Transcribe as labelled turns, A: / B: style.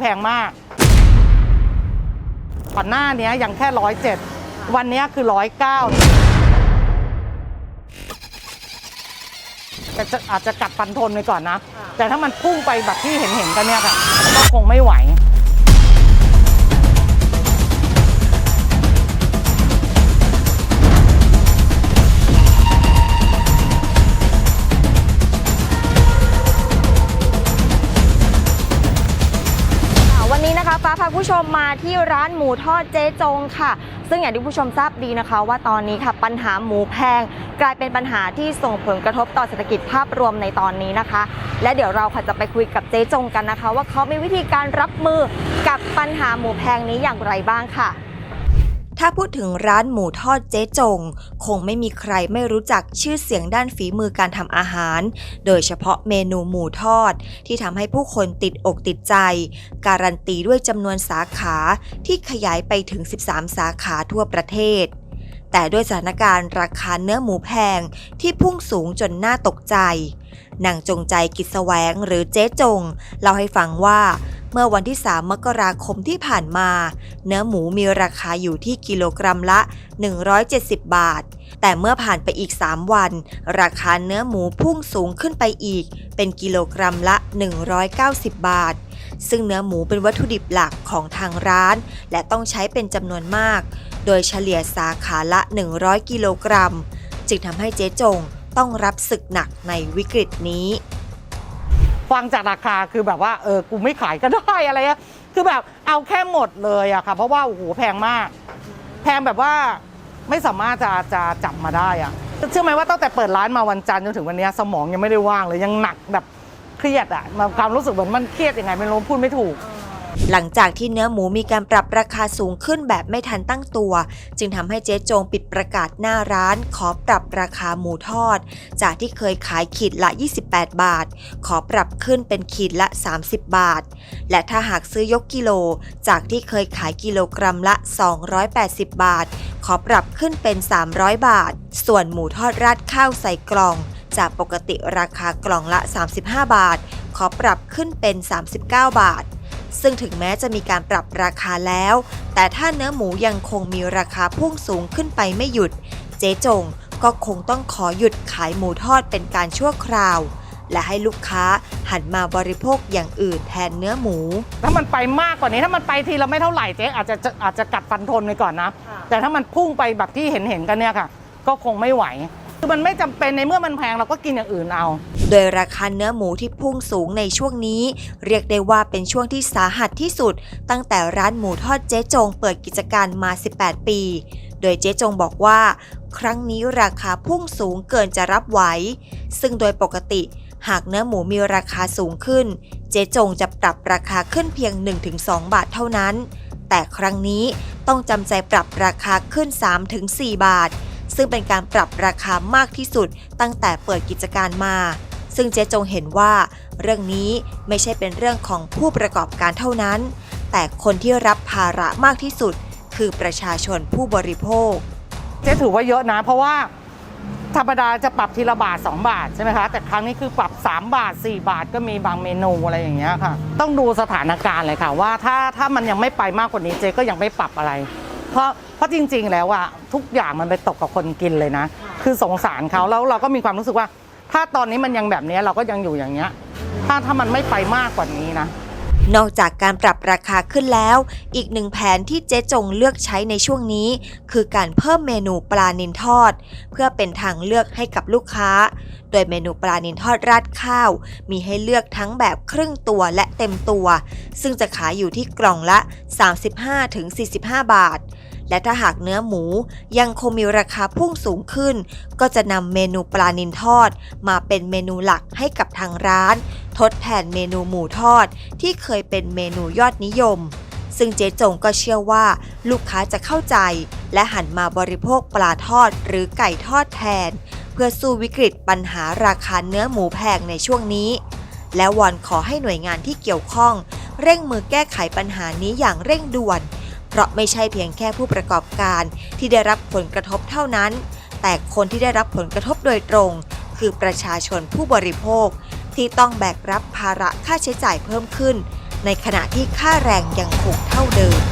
A: แพงมาก ก่อนหน้านี้ยังแค่ร้อยเจ็ดวันนี้คือร้อยเก้าแต่อาจจะกัดฟันทนไปก่อนนะ แต่ถ้ามันพุ่งไปแบบที่เห็นเห็นๆกันเนี่ยค่ะ ก็คงไม่ไหว
B: ฟ้าพาผู้ชมมาที่ร้านหมูทอดเจ๊จงค่ะ ซึ่งอย่างที่ผู้ชมทราบดีนะคะ ว่าตอนนี้ค่ะปัญหาหมูแพงกลายเป็นปัญหาที่ส่งผลกระทบต่อเศรษฐกิจภาพรวมในตอนนี้นะคะ และเดี๋ยวเราค่ะจะไปคุยกับเจ๊จงกันนะคะ ว่าเขามีวิธีการรับมือกับปัญหาหมูแพงนี้อย่างไรบ้างค่ะ ถ้าพูดถึงร้านหมูทอดเจ๊จง คงไม่มีใครไม่รู้จักชื่อเสียงด้านฝีมือการทำอาหาร โดยเฉพาะเมนูหมูทอด ที่ทำให้ผู้คนติดอกติดใจ การันตีด้วยจำนวนสาขาที่ขยายไปถึง 13 สาขาทั่วประเทศ แต่ด้วยสถานการณ์ราคาเนื้อหมูแพงที่พุ่งสูงจนน่าตกใจ นางจงใจกิจแสวงหรือเจ๊จง เล่าให้ฟังว่าเมื่อวันที่ 3 มกราคมที่ผ่านมา เนื้อหมูมีราคาอยู่ที่กิโลกรัมละ 170 บาท แต่เมื่อผ่านไปอีก 3 วัน ราคาเนื้อหมูพุ่งสูงขึ้นไปอีก เป็นกิโลกรัมละ 190 บาท ซึ่งเนื้อหมูเป็นวัตถุดิบหลักของทางร้าน และต้องใช้เป็นจำนวนมาก โดยเฉลี่ยสาขาละ 100 กิโลกรัม จึงทำให้เจ๊จงต้องรับศึกหนักในวิกฤตนี้
A: ฟังจากราคาคือแบบว่าเออกูไม่ขายก็ได้อะไรอะคือแบบเอาแค่หมดเลยอะค่ะเพราะว่าโอ้โหแพงมาก แพงแบบว่าไม่สามารถจะจะจับมาได้อะเชื่อไหมว่าตั้งแต่เปิดร้านมาวันจันทร์จนถึงวันนี้สมองยังไม่ได้ว่างเลยยังหนักแบบ เครียดอะมันความรู้สึกเหมือนมันเครียดยังไงไม่รู้พูดไม่ถูก
B: หลังจากที่เนื้อหมูมีการปรับราคาสูงขึ้นแบบไม่ทันตั้งตัว จึงทำให้เจ๊จงปิดประกาศหน้าร้าน ขอปรับราคาหมูทอด จากที่เคยขายขีดละ 28 บาท ขอปรับขึ้นเป็นขีดละ 30 บาท และถ้าหากซื้อยกกิโล จากที่เคยขายกิโลกรัมละ 280 บาท ขอปรับขึ้นเป็น 300 บาท ส่วนหมูทอดราดข้าวใส่กล่อง จากปกติราคากล่องละ 35 บาท ขอปรับขึ้นเป็น 39 บาท ซึ่งถึงแม้จะมีการปรับราคาแล้ว แต่ถ้าเนื้อหมูยังคงมีราคาพุ่งสูงขึ้นไปไม่หยุด เจ๊จงก็คงต้องขอหยุดขายหมูทอดเป็นการชั่วคราว และให้ลูกค้าหันมาบริโภคอย่างอื่นแทนเนื้อหมู
A: ถ้ามันไปมากกว่านี้ถ้ามันไปทีละไม่เท่าไหร่เจ๊อาจจะจะอาจจะกัดฟันทนไปก่อนนะ แต่ถ้ามันพุ่งไปแบบที่เห็นเห็นๆกันเนี่ยค่ะ ก็คงไม่ไหว คือมันไม่จำเป็นในเมื่อมันแพงเราก็กินอย่างอื่นเอา
B: โดยราคาเนื้อหมูที่พุ่งสูงในช่วงนี้ เรียกได้ว่าเป็นช่วงที่สาหัสที่สุด ตั้งแต่ร้านหมูทอดเจ๊จงเปิดกิจการมา 18 ปี โดยเจ๊จงบอกว่า ครั้งนี้ราคาพุ่งสูงเกินจะรับไหว ซึ่งโดยปกติหากเนื้อหมูมีราคาสูงขึ้น เจ๊จงจะปรับราคาขึ้นเพียง 1-2 บาทเท่านั้น แต่ครั้งนี้ต้องจำใจปรับราคาขึ้น 3-4 บาท ซึ่งเป็นการปรับราคามากที่สุดตั้งแต่เปิดกิจการมา ซึ่งเจ๊จงเห็นว่า เรื่องนี้ไม่ใช่เป็นเรื่องของผู้ประกอบการเท่านั้น แต่คนที่รับภาระมากที่สุด คือประชาชนผู้บริโภค
A: เจ๊ถือว่าเยอะนะ เพราะว่าธรรมดาจะปรับทีละบาท 2 บาทใช่ไหมคะ แต่ครั้งนี้คือปรับ 3 บาท 4 บาทก็มีบางเมนูอะไรอย่างเงี้ยค่ะ ต้องดูสถานการณ์เลยค่ะว่าถ้าถ้ามันยังไม่ไปมากกว่านี้เจ๊ก็ยังไม่ปรับอะไร เพราะเพราะจริง ๆ แล้วอะทุกอย่างมันไปตกกับคนกินเลยนะ คือสงสารเขาแล้วเราก็มีความรู้สึกว่า ถ้าตอนนี้มันยังแบบเนี้ยเราก็ยังอยู่อย่างเงี้ย ถ้าถ้ามันไม่ไปมากกว่านี้นะ
B: นอกจากการปรับราคาขึ้นแล้ว อีกหนึ่งแผนที่เจ๊จงเลือกใช้ในช่วงนี้ คือการเพิ่มเมนูปลานินทอด เพื่อเป็นทางเลือกให้กับลูกค้า โดยเมนูปลานินทอดราดข้าว มีให้เลือกทั้งแบบครึ่งตัวและเต็มตัว ซึ่งจะขายอยู่ที่กล่องละ 35-45 บาทและถ้าหากเนื้อหมูยังคงมีราคาพุ่งสูงขึ้น ก็จะนำเมนูปลานินทอด มาเป็นเมนูหลักให้กับทางร้าน ทดแทนเมนูหมูทอดที่เคยเป็นเมนูยอดนิยม ซึ่งเจ๊จงก็เชื่อว่าลูกค้าจะเข้าใจ และหันมาบริโภคปลาทอดหรือไก่ทอดแทน เพื่อสู้วิกฤตปัญหาราคาเนื้อหมูแพงในช่วงนี้ และวอนขอให้หน่วยงานที่เกี่ยวข้อง เร่งมือแก้ไขปัญหานี้อย่างเร่งด่วน เพราะไม่ใช่เพียงแค่ผู้ประกอบการที่ได้รับผลกระทบเท่านั้น แต่คนที่ได้รับผลกระทบโดยตรง คือประชาชนผู้บริโภค ที่ต้องแบกรับภาระค่าใช้จ่ายเพิ่มขึ้น ในขณะที่ค่าแรงยังคงเท่าเดิม